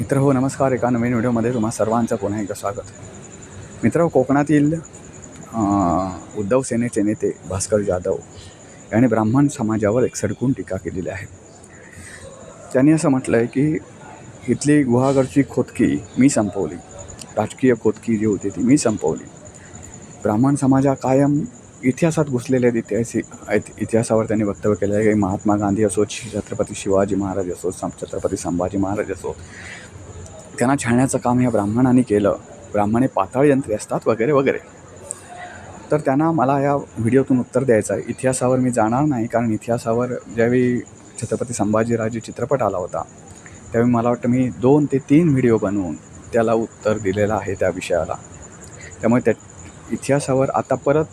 मित्र हो नमस्कार. एका नवीन व्हिडिओमध्ये तुम्हा सर्वांचं पुन्हा एकदा स्वागत. मित्र हो, कोकणातील उद्धव सेनेचे नेते भास्कर जाधव यांनी ब्राह्मण समाजावर एक सडकून टीका केलेली आहे. त्यांनी असं म्हटलं आहे की इथली गुहागरची खोदकी मी संपवली. राजकीय खोदकी जी होती ती मी संपवली. ब्राह्मण समाजा कायम इतिहासात घुसलेले आहेत इतिहासी ऐत- इतिहासावर त्यांनी वक्तव्य केलं आहे. की महात्मा गांधी असो छत्रपती शिवाजी महाराज असो सं छत्रपती संभाजी महाराज असो त्यांना छाळण्याचं काम या ब्राह्मणांनी केलं. ब्राह्मणे पाताळ यंत्रे असतात वगैरे वगैरे. तर त्यांना मला या व्हिडिओतून उत्तर द्यायचं आहे. इतिहासावर मी जाणार नाही कारण इतिहासावर ज्यावेळी छत्रपती संभाजीराजे चित्रपट आला होता त्यावेळी मला वाटतं मी दोन ते तीन व्हिडिओ बनवून त्याला उत्तर दिलेलं आहे त्या विषयाला. त्यामुळे त्या इतिहासावर आता परत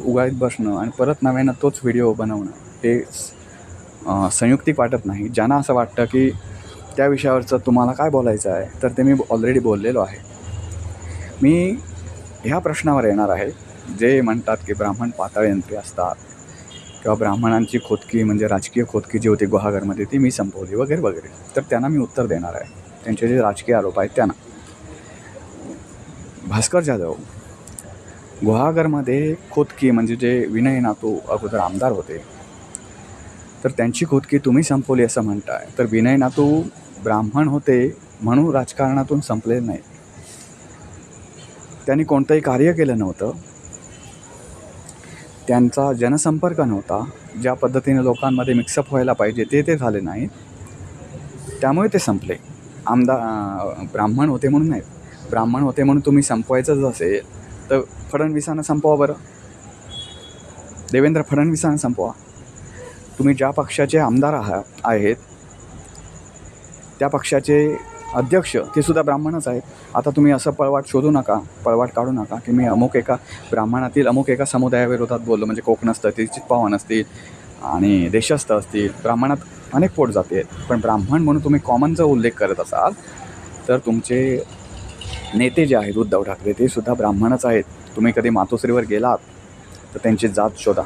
उगाळीत बसणं आणि परत नव्यानं तोच व्हिडिओ बनवणं हे संयुक्तिक वाटत नाही. ज्यांना असं वाटतं की त्या विषयावरचं तुम्हाला काय बोलायचं आहे तर ते मी ऑलरेडी बोललेलो आहे. मी ह्या प्रश्नावर येणार आहे. जे म्हणतात की ब्राह्मण पातळयंत्री असतात किंवा ब्राह्मणांची खोदकी म्हणजे राजकीय खोदकी जी होती गुहागरमध्ये ती मी संपवली वगैरे वगैरे. तर त्यांना मी उत्तर देणार आहे. त्यांचे जे राजकीय आरोप आहेत त्यांना. भास्कर जाधव गुहागरमध्ये खोदकी म्हणजे जे विनय नातू अगोदर आमदार होते तर त्यांची खोदकी तुम्ही संपवली असं म्हणताय. तर विनय नातू ब्राह्मण होते म्हणून राजकारणातून संपले नाही. त्यांनी कोणतंही कार्य केलं नव्हतं. त्यांचा जनसंपर्क नव्हता. ज्या पद्धतीने लोकांमध्ये मिक्सअप व्हायला पाहिजे ते ते झाले नाहीत त्यामुळे ते संपले. आमदार ब्राह्मण होते म्हणून नाही. ब्राह्मण होते म्हणून तुम्ही संपवायचंच असेल तर फडणवीसांना संपवा बरं. देवेंद्र फडणवीसांना संपवा. तुम्ही ज्या पक्षाचे आमदार आहा आहेत त्या पक्षाचे अध्यक्ष ते सुद्धा ब्राह्मणच आहेत. आता तुम्ही असं पळवाट शोधू नका पळवाट काढू नका की मी अमुक एका ब्राह्मणातील अमुक एका समुदायाविरोधात बोललो. म्हणजे कोकणस्थ असतील चित्पावन असतील आणि देशस्थ असतील. ब्राह्मणात अनेक पोट जाती. आहेत पण ब्राह्मण म्हणून तुम्ही कॉमनचा उल्लेख करत असाल तर तुमचे नेते जे आहेत उद्धव ठाकरे ते सुद्धा ब्राह्मणच आहेत. तुम्ही कधी मातोश्रीवर गेलात तर त्यांची जात शोधा.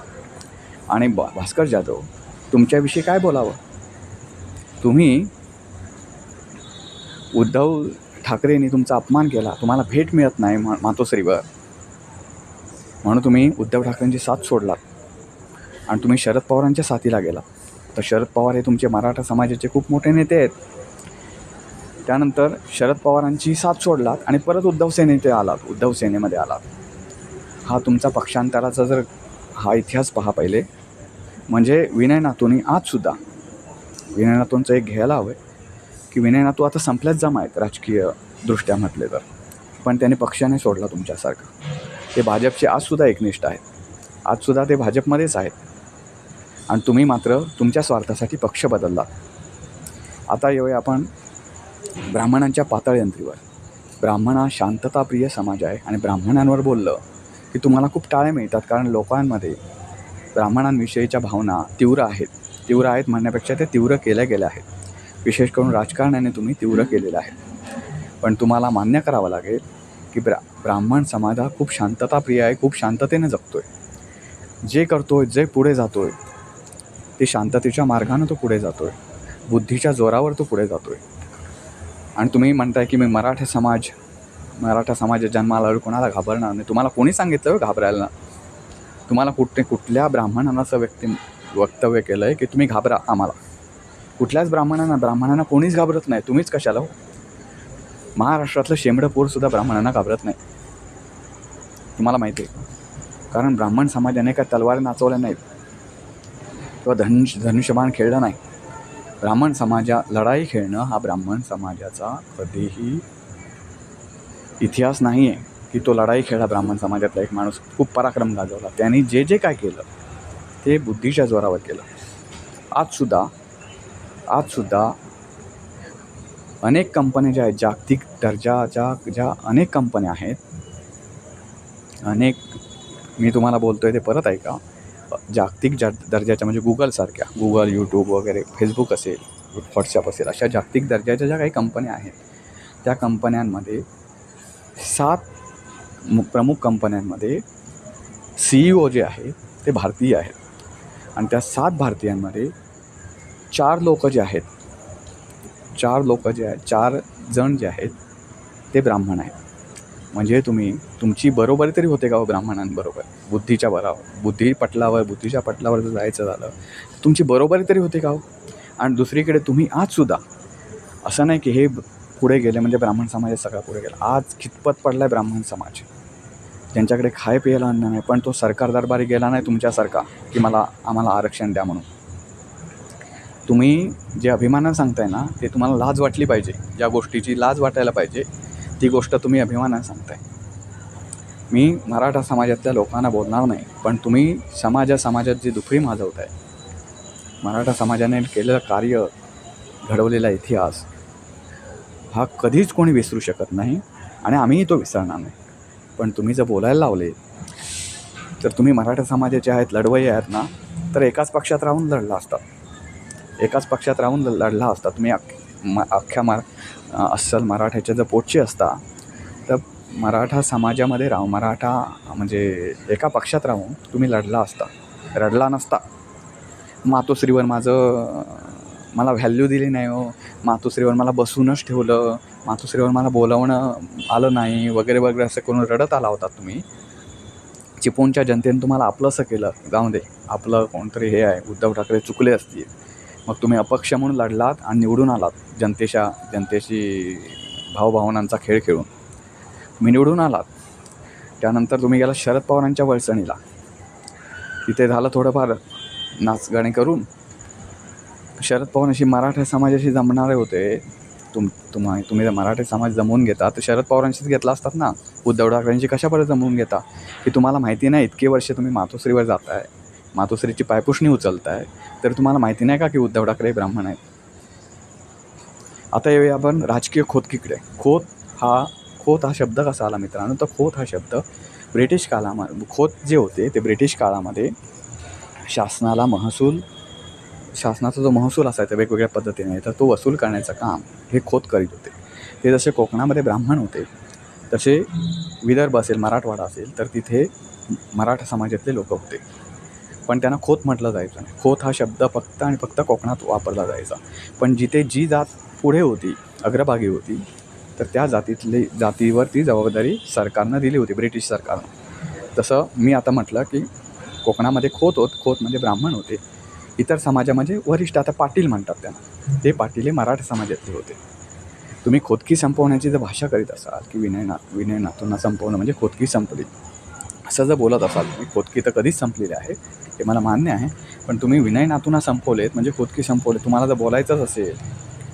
आणि भा भास्कर जाधव तुमच्याविषयी काय बोलावं? तुम्ही उद्धव ठाकरेंनी तुमचा अपमान केला तुम्हाला भेट मिळत नाही मा मातोश्रीवर. म्हणून तुम्ही उद्धव ठाकरेंची साथ सोडलात. आणि तुम्ही शरद पवारांच्या साथीला गेला तर शरद पवार हे तुमचे मराठा समाजाचे खूप मोठे नेते आहेत. त्यानंतर शरद पवारांची साथ सोडलात आणि परत उद्धव सेनेते आलात उद्धव सेनेमध्ये आलात. हा तुमचा पक्षांतराचा जर हा इतिहास पहा पहिले म्हणजे विनय नातूंनी आजसुद्धा विनय नातूंचं एक घ्यायला हवं आहे की विनय नातू आता संपल्याच जमा आहेत राजकीय दृष्ट्या म्हटले तर. पण त्याने पक्षाने सोडला तुमच्यासारखं. ते भाजपचे आजसुद्धा एकनिष्ठ आहेत. आजसुद्धा ते भाजपमध्येच आहेत. आणि तुम्ही मात्र तुमच्या स्वार्थासाठी पक्ष बदलला. आता येऊया आपण ब्राह्मणांच्या पातळयंत्रीवर. ब्राह्मण हा शांतताप्रिय समाज आहे आणि ब्राह्मणांवर बोललं की तुम्हाला खूप टाळ्या मिळतात कारण लोकांमध्ये ब्राह्मणांविषयीच्या भावना तीव्र आहेत. तीव्र आहेत म्हणण्यापेक्षा त्या तीव्र केल्या गेल्या आहेत. विशेष करून राजकारणाने तुम्ही तीव्र केलेलं आहे. पण तुम्हाला मान्य करावं लागेल की ब्रा ब्राह्मण समाज हा खूप शांतताप्रिय आहे खूप शांततेने जगतो आहे जे करतो आहे जे पुढे जातो आहे ते शांततेच्या मार्गानं तो पुढे जातो आहे बुद्धीच्या जोरावर तो पुढे जातो आहे आणि तुम्ही म्हणताय की मी मराठा समाज मराठा समाज जन्माला आलो कोणाला घाबरणार नाही? तुम्हाला कोणी सांगितलं हो घाबरायला? तुम्हाला कुठे कुठल्या ब्राह्मणानं असं व्यक्ती वक्तव्य केलं आहे की तुम्ही घाबरा आम्हाला? कुठल्याच ब्राह्मणांना ब्राह्मणांना कोणीच घाबरत नाही. तुम्हीच कशाला हो? महाराष्ट्रातलं शेंबडं पोरसुद्धा ब्राह्मणांना घाबरत नाही. तुम्हाला माहिती आहे. कारण ब्राह्मण समाजाने काय तलवार नाचवल्या नाहीत. किंवा धनुष धनुष्यबाण खेळलं नाही. ब्राह्मण समाजा लढाई खेळणं हा ब्राह्मण समाजाचा कधीही इतिहास नाही आहे की तो लढाई खेळला ब्राह्मण समाजातला एक माणूस खूप पराक्रम गाजवला. त्यांनी जे जे काय केलं ते बुद्धीच्या जोरावर केलं. आजसुद्धा आजसुद्धा अनेक कंपन्या ज्या आहेत जागतिक दर्जाच्या ज्या अनेक कंपन्या आहेत अनेक मी तुम्हाला बोलतो आहे ते परत ऐका. जागतिक जा दर्जाच्या म्हणजे गुगलसारख्या गुगल यूट्यूब वगैरे फेसबुक असेल व्हॉट्सअप असेल अशा जागतिक दर्जाच्या ज्या काही कंपन्या आहेत त्या कंपन्यांमध्ये सात मु प्रमुख कंपन्यांमध्ये सी ई ओ जे आहेत ते भारतीय आहेत. आणि त्या सात भारतीयांमध्ये चार लोक जे आहेत चार लोक जे आहेत चार जण जे आहेत ते ब्राह्मण आहेत. म्हणजे तुम्ही तुमची बरोबरी तरी होते का हो ब्राह्मणांबरोबर? बुद्धीच्या बरावर. बुद्धी पटलावर बुद्धीच्या पटलावर जर जायचं झालं तुमची बरोबरी तरी होते का हो? आणि दुसरीकडे तुम्ही आजसुद्धा असं नाही की हे पुढे गेले म्हणजे ब्राह्मण समाज सगळा पुढे गेला. आज कितपत पडला आहे ब्राह्मण समाज. त्यांच्याकडे खाय प्यायला अन्न नाही पण तो सरकार दरबारी गेला नाही तुमच्यासारखा की मला आम्हाला आरक्षण द्या म्हणून. तुम्ही जे अभिमानानं सांगताय ना ते तुम्हाला लाज वाटली पाहिजे. ज्या गोष्टीची लाज वाटायला पाहिजे ती गोष्ट तुम्ही अभिमानानं सांगताय. मी मराठा समाजातल्या लोकांना बोलणार नाही पण तुम्ही समाजा समाजात जी दुफळी माजवताय मराठा समाजाने केलेलं कार्य घडवलेला इतिहास हा कधीच कोणी विसरू शकत नाही आणि आम्हीही तो विसरणार नाही. पण तुम्ही जर बोलायला लावले तर तुम्ही मराठा समाजाचे आहेत लढवई आहेत ना तर एकाच पक्षात राहून लढला असतात एकाच पक्षात राहून ल- लढला असता तुम्ही म अख्ख्या मरा अस्सल मराठ्याच्या जर पोटचे असता तर मराठा समाजामध्ये राहून मराठा म्हणजे एका पक्षात राहून तुम्ही लढला असता. रडला नसता. मातोश्रीवर माझं मला व्हॅल्यू दिली नाही हो. मातोश्रीवर मला बसूनच ठेवलं. मातोश्रीवर मला बोलावणं आलं नाही. वगैरे वगैरे असं करून रडत आला होता तुम्ही. चिपळूणच्या जनतेने तुम्हाला आपलंसं केलं. जाऊ दे. आपलं कोणतरी हे आहे. उद्धव ठाकरे चुकले असतील. मग तुम्ही अपक्ष म्हणून लढलात आणि निवडून आलात जनतेच्या जनतेशी भावभावनांचा खेळ खेळून. मी निवडून आलात. त्यानंतर तुम्ही गेला शरद पवारांच्या वळसणीला. तिथे झालं थोडंफार नाचगाणे करून. शरद पवार अशी मराठा समाजाशी जमणारे होते. तुम तुम्हा तुम्ही जर समाज जमवून घेता तर शरद पवारांशीच घेतला असतात ना? उद्धव ठाकरेंशी कशापर्यंत जमवून घेता? की तुम्हाला माहिती नाही. इतके वर्ष तुम्ही मातोश्रीवर जाताय. मातोश्रीची पायपुषणी उचलताय तर तुम्हाला माहिती नाही का की उद्धव ठाकरे ब्राह्मण आहेत? आता येऊया आपण राजकीय खोतकीकडे खोत हा खोत हा शब्द कसा आला मित्रांनो? तर खोत हा शब्द ब्रिटिश काळामा खोत जे होते ते ब्रिटिश काळामध्ये शासनाला महसूल शासनाचा जो महसूल असायचा वेगवेगळ्या पद्धतीने तर तो वसूल करण्याचं काम हे खोत करीत होते. ते जसे कोकणामध्ये ब्राह्मण होते तसे विदर्भ असेल मराठवाडा असेल तर तिथे मराठा समाजातले लोक होते. पण त्यांना खोत म्हटलं जायचं नाही. खोत हा शब्द फक्त आणि फक्त कोकणात वापरला जायचा. पण जिथे जी जात पुढे होती अग्रभागी होती तर त्या जातीतली जातीवर ती जबाबदारी सरकारनं दिली होती ब्रिटिश सरकारनं. तसं मी आता म्हटलं की कोकणामध्ये खोत होत खोत म्हणजे ब्राह्मण होते. इतर समाजामध्ये म्हणजे वरिष्ठ आता पाटील म्हणतात त्यांना. ते पाटील हे मराठा समाजातले होते. तुम्ही खोदकी संपवण्याची जर भाषा करीत असाल की विनयना विनय संपवणं म्हणजे खोदकी संपली. असं जर बोलत असाल तुम्ही खोदकी तर कधीच संपलेली आहे. हे मला मान्य आहे. पण तुम्ही विनय नातूना संपवलेत म्हणजे खुदकी संपवले तुम्हाला जर बोलायचंच असेल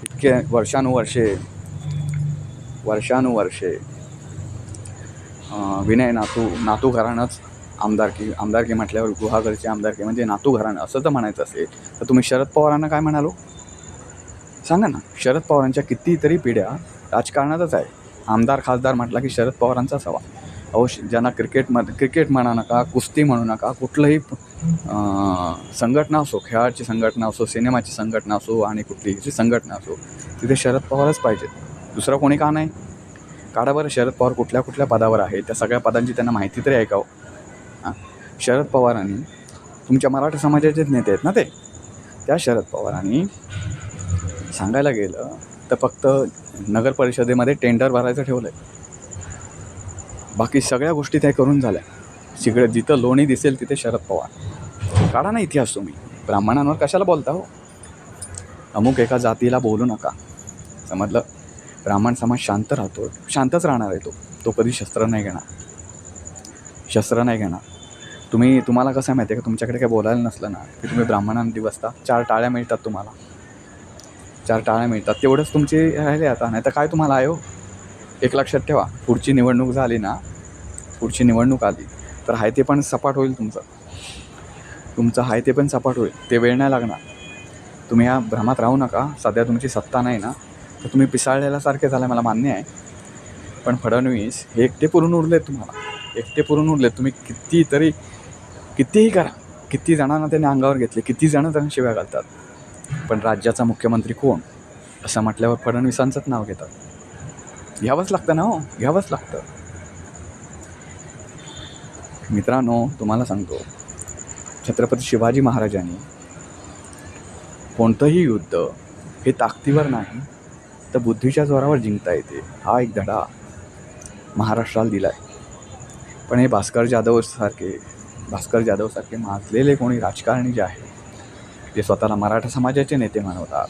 इतके वर्षानुवर्षे वर्षानुवर्षे विनय नातू नातू घराणंच आमदारकी आमदारकी म्हटल्यावर गुहागरची आमदारकी म्हणजे नातू घराणं असं जर म्हणायचं असेल तर तुम्ही शरद पवारांना काय म्हणालो? सांगा ना शरद पवारांच्या कितीतरी पिढ्या राजकारणातच आहे. आमदार खासदार म्हटला की शरद पवारांचाच हवा. अवश्य ज्यांना क्रिकेटमध्ये क्रिकेट म्हणा नका कुस्ती म्हणू नका कुठलंही संघटना असो खेळाची संघटना असो सिनेमाची संघटना असो आणि कुठलीची संघटना असो तिथे शरद पवारच पाहिजेत. दुसरं कोणी का नाही? काढा बरं शरद पवार कुठल्या कुठल्या पदावर आहे त्या सगळ्या पदांची त्यांना माहिती तरी ऐकावं. हां. शरद पवारांनी तुमच्या मराठा समाजाचेच नेते आहेत ना ते त्या शरद पवारांनी सांगायला गेलं तर फक्त नगर परिषदेमध्ये टेंडर भरायचं ठेवलं आहे बाकी सगळ्या गोष्टी त्या करून झाल्या. तिकडे जिथं लोणी दिसेल तिथे शरद पवार. काढा ना इतिहास तुम्ही. ब्राह्मणांवर कशाला बोलता हो? अमुक एका जातीला बोलू नका. समजलं? ब्राह्मण समाज शांत राहतो. शांतच राहणार आहे तो. तो कधी शस्त्र नाही घेणार. शस्त्र नाही घेणार. तुम्ही तुम्हाला कसं आहे माहिती आहे का? तुमच्याकडे काय बोलायला नसलं ना की तुम्ही ब्राह्मणांनी बसता. चार टाळ्या मिळतात तुम्हाला. चार टाळ्या मिळतात. तेवढंच तुमचे राहिले आता. नाही तर काय तुम्हाला आहे हो? एक लक्षात ठेवा पुढची निवडणूक झाली ना पुढची निवडणूक आली तर हाय ते पण सपाट होईल तुमचं. तुमचं हाय ते पण सपाट होईल ते वेळ नाही लागणार. तुम्ही या भ्रमात राहू नका सध्या तुमची सत्ता नाही ना तर तुम्ही पिसाळलेल्यासारखे झालं मला मान्य आहे. पण फडणवीस हे एकटे पुरून उरलेत तुम्हाला. एकटे पुरून उरलेत तुम्ही कितीतरी कितीही करा किती जणांना त्यांनी अंगावर घेतले किती जणं त्यांना शिव्या घालतात. पण राज्याचा मुख्यमंत्री कोण? असं म्हटल्यावर फडणवीसांचंच नाव घेतात. घ्यावंच लागतं ना हो घ्यावंच लागतं. मित्रांनो तुम्हाला सांगतो छत्रपती शिवाजी महाराजांनी कोणतंही युद्ध हे ताकदीवर नाही तर बुद्धीच्या जोरावर जिंकता येते हा एक धडा महाराष्ट्राला दिला आहे पण हे भास्कर जाधवसारखे भास्कर जाधवसारखे माजलेले कोणी राजकारणी जे आहे ते स्वतःला मराठा समाजाचे नेते मानवतात.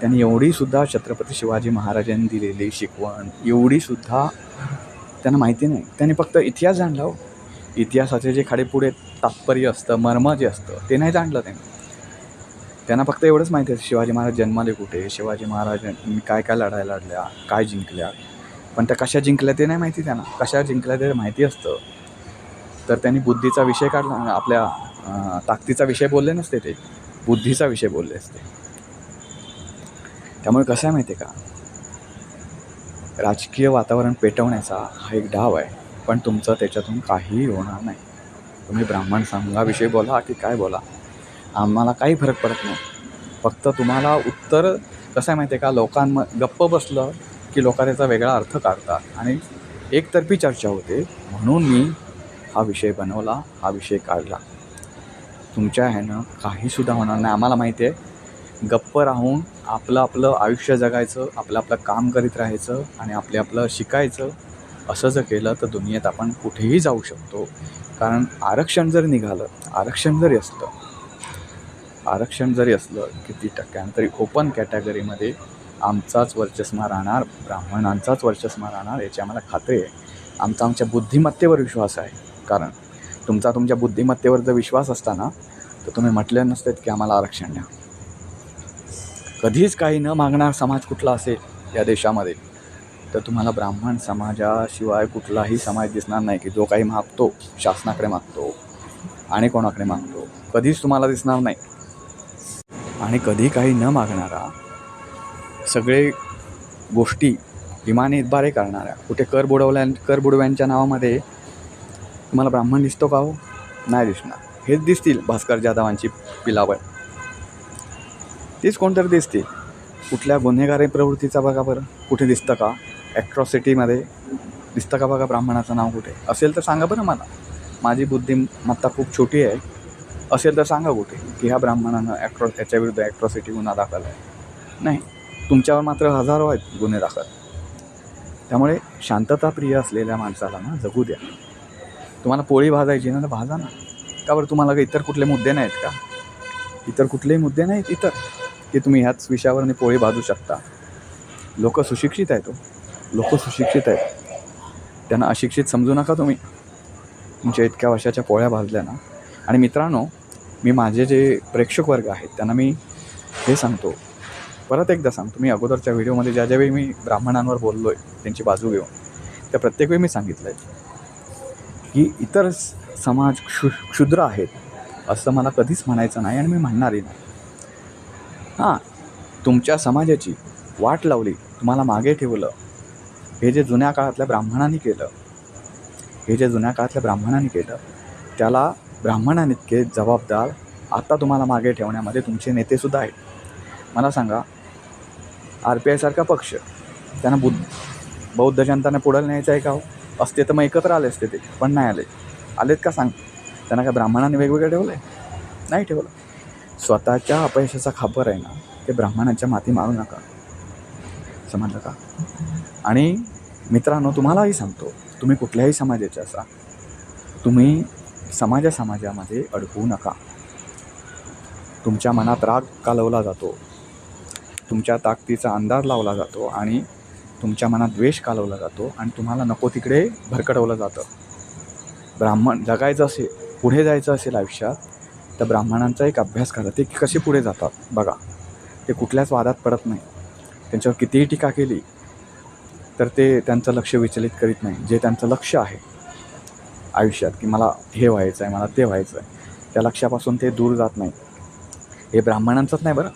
त्यांनी एवढीसुद्धा छत्रपती शिवाजी महाराजांनी दिलेली शिकवण एवढीसुद्धा त्यांना माहिती नाही. त्यांनी फक्त इतिहास जाणला हो. इतिहासाचे जे खाडेपुढे तात्पर्य असतं मर्म जे असतं ते नाही जाणलं त्यांनी. त्यांना फक्त एवढंच माहिती आहे शिवाजी महाराज जन्माले कुठे शिवाजी महाराजांनी काय काय लढाया लढल्या काय जिंकल्या. पण त्या कशा जिंकल्या ते नाही माहिती त्यांना. कशा जिंकल्या ते माहिती असतं. तर त्यांनी बुद्धीचा विषय काढला आपल्या ताकदीचा विषय बोलले नसते ते. बुद्धीचा विषय बोलले असते. त्यामुळे कसं आहे माहिती आहे का? राजकीय वातावरण पेटवण्याचा हा एक डाव आहे. पण तुमचं त्याच्यातून काहीही होणार नाही. तुम्ही ब्राह्मण संघाविषयी बोला की काय बोला. आम्हाला काही फरक पडत नाही. फक्त तुम्हाला उत्तर कसं आहे माहिती आहे का? लोकांम गप्प बसलं की लोक त्याचा वेगळा अर्थ काढतात. आणि एकतर्फी चर्चा होते. म्हणून मी हा विषय बनवला हा विषय काढला. तुमच्या ह्यानं काहीसुद्धा होणार नाही. आम्हाला माहिती आहे गप्प राहून आपलं आपलं आयुष्य जगायचं आपलं आपलं काम करीत राहायचं आणि आपले आपलं शिकायचं असं जर केलं तर दुनियेत आपण कुठेही जाऊ शकतो. कारण आरक्षण जर निघालं आरक्षण जरी असलं आरक्षण जरी असलं किती टक्क्यानं तरी ओपन कॅटेगरीमध्ये आमचाच वर्चस्मा राहणार ब्राह्मणांचाच वर्चस्मा राहणार याची आम्हाला खात्री आहे. आमचा आमच्या बुद्धिमत्तेवर विश्वास आहे. कारण तुमचा तुमच्या बुद्धिमत्तेवर जर विश्वास असताना तर तुम्ही म्हटले नसतात की आम्हाला आरक्षण द्या. कधीच काही न मागणार समाज कुठला असेल या देशामध्ये तर तुम्हाला ब्राह्मण समाजाशिवाय कुठलाही समाज दिसणार नाही की जो काही मागतो शासनाकडे मागतो आणि कोणाकडे मागतो. कधीच तुम्हाला दिसणार नाही. आणि कधी काही न मागणारा सगळे गोष्टी विमाने इतबारे करणाऱ्या कुठे कर बुडवल्या कर बुडव्यांच्या नावामध्ये तुम्हाला ब्राह्मण दिसतो का हो? नाही दिसणार. हेच दिसतील भास्कर जाधवांची पिलावळ. तीच कोणतरी दिसते. कुठल्या गुन्हेगारी प्रवृत्तीचा बघा बरं. कुठे दिसतं का? ॲट्रॉसिटीमध्ये दिसतं का बघा ब्राह्मणाचं नाव कुठे? असेल तर सांगा बरं मला. माझी बुद्धिमत्ता खूप छोटी आहे. असेल तर सांगा कुठे? की ह्या ब्राह्मणानं ॲट्रॉ त्याच्याविरुद्ध ॲट्रॉसिटी गुन्हा दाखल आहे. नाही. तुमच्यावर मात्र हजारो आहेत गुन्हे दाखल. त्यामुळे शांतताप्रिय असलेल्या माणसाला ना जगू द्या. तुम्हाला पोळी भाजायची ना तर भाजा ना. का बरं? तुम्हाला काही इतर कुठले मुद्दे नाहीत का? इतर कुठलेही मुद्दे नाहीत इतर. की तुम्ही ह्याच विषयावर पोळी भाजू शकता. लोक सुशिक्षित आहेत हो. लोक सुशिक्षित आहेत. त्यांना अशिक्षित समजू नका तुम्ही. तुमच्या इतक्या वर्षाच्या पोळ्या भाजल्या ना. आणि मित्रांनो मी माझे जे प्रेक्षक वर्ग आहेत त्यांना मी हे सांगतो. परत एकदा सांगतो मी अगोदरच्या व्हिडिओमध्ये ज्या ज्यावेळी मी ब्राह्मणांवर बोललो आहे त्यांची बाजू घेऊन त्या प्रत्येक वेळी मी सांगितलं आहे की इतर समाज क्षु क्षुद्र आहेत असं मला कधीच म्हणायचं नाही आणि मी म्हणणारही नाही. हां. तुमच्या समाजाची वाट लावली तुम्हाला मागे ठेवलं. हे जे जुन्या काळातल्या ब्राह्मणांनी केलं हे जे जुन्या काळातल्या ब्राह्मणांनी केलं त्याला ब्राह्मणांइतके जबाबदार आत्ता तुम्हाला मागे ठेवण्यामध्ये तुमचे नेतेसुद्धा आहेत. मला सांगा आर पी आयसारखा पक्ष त्यांना बुद्ध बौद्ध जनतांना पुढे न्यायचं आहे का हो? असते तर मग एकत्र आले असते ते पण नाही आले. आलेत का सांग? त्यांना काय ब्राह्मणांनी वेगवेगळं ठेवलं आहे नाही ठेवलं. स्वतःच्या अपयशाचा खापर आहे ना ते ब्राह्मणांच्या माती मारू नका. समजलं का? आणि मित्रांनो तुम्हालाही सांगतो तुम्ही कुठल्याही समाजाचे असा. तुम्ही समाजा समाजामध्ये अडकवू नका. तुमच्या मनात राग कालवला जातो? तुमच्या ताकदीचा अंदाज लावला जातो आणि तुमच्या मनात द्वेष कालवला जातो आणि तुम्हाला नको तिकडे भरकटवलं जातं. ब्राह्मण जगायचं असेल पुढे जायचं असेल आयुष्यात तर ब्राह्मणांचा एक अभ्यास करा. ते कसे पुढे जातात? बघा. ते कुठल्याच वादात पडत नाही. त्यांच्यावर कितीही टीका केली तर ते त्यांचं लक्ष विचलित करीत नाही. जे त्यांचं लक्ष आहे आयुष्यात की मला हे व्हायचं आहे मला ते व्हायचं आहे त्या लक्षापासून ते दूर जात नाही. हे ब्राह्मणांचंच नाही बरं.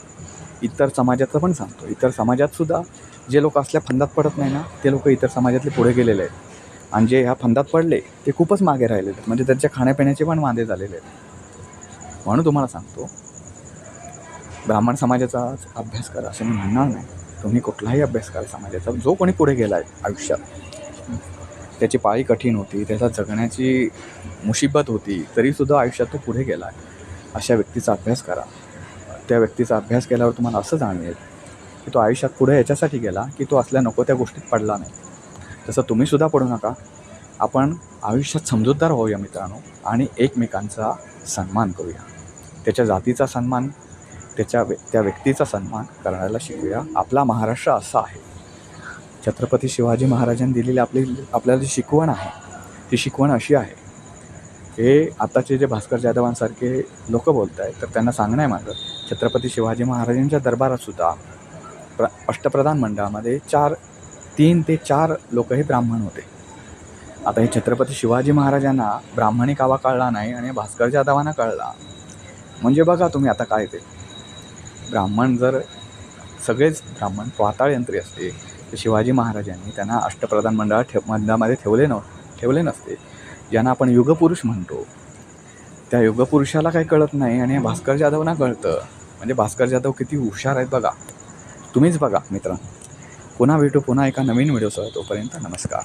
इतर समाजाचं पण सांगतो. इतर समाजातसुद्धा जे लोक असल्या फंदात पडत नाही ना ते लोक इतर समाजातले पुढे गेलेले आहेत. आणि जे ह्या फंदात पडले ते खूपच मागे राहिलेले आहेत. म्हणजे त्यांच्या खाण्यापिण्याचे पण वांदे झालेले आहेत. म्हणून तुम्हाला सांगतो ब्राह्मण समाजाचा अभ्यास करा असं मी म्हणणार नाही. तुम्ही कुठलाही अभ्यास करा समाजाचा. जो कोणी पुढे गेला आहे आयुष्यात त्याची पाळी कठीण होती त्याचा जगण्याची मुसीबत होती तरीसुद्धा आयुष्यात तो पुढे गेला आहे अशा व्यक्तीचा अभ्यास करा. त्या व्यक्तीचा अभ्यास केल्यावर तुम्हाला असं जाणवेल की तो आयुष्यात पुढे याच्यासाठी गेला की तो असल्या नको त्या गोष्टीत पडला नाही. तसं तुम्हीसुद्धा पडू नका. आपण आयुष्यात समजूतदार होऊया मित्रांनो आणि एकमेकांचा सन्मान करूया. त्याच्या जातीचा सन्मान त्याच्या व्य त्या व्यक्तीचा सन्मान करायला शिकूया. आपला महाराष्ट्र असा आहे. छत्रपती शिवाजी महाराजांनी दिलेली आपली आपल्याला जी शिकवण आहे ती शिकवण अशी आहे. हे आत्ताचे जे भास्कर जाधवांसारखे लोक बोलत आहेत तर त्यांना सांगणं आहे माझं छत्रपती शिवाजी महाराजांच्या दरबारातसुद्धा प्र अष्टप्रधान मंडळामध्ये चार तीन ते चार लोक हे ब्राह्मण होते. आता हे छत्रपती शिवाजी महाराजांना ब्राह्मणी कावा कळला नाही आणि भास्कर जाधवांना कळला. म्हणजे बघा तुम्ही आता काय ते. ब्राह्मण जर सगळेच ब्राह्मण पाताळ यंत्री असते. तर शिवाजी महाराजांनी त्यांना अष्टप्रधान मंडळात ठेव मंडळामध्ये ठेवले नव ठेवले नसते. ज्यांना आपण युगपुरुष म्हणतो. त्या युगपुरुषाला काही कळत नाही आणि भास्कर जाधवना कळतं. म्हणजे भास्कर जाधव किती हुशार आहेत बघा. तुम्हीच बघा मित्र. पुन्हा भेटू पुन्हा एका नवीन व्हिडिओसह तोपर्यंत नमस्कार.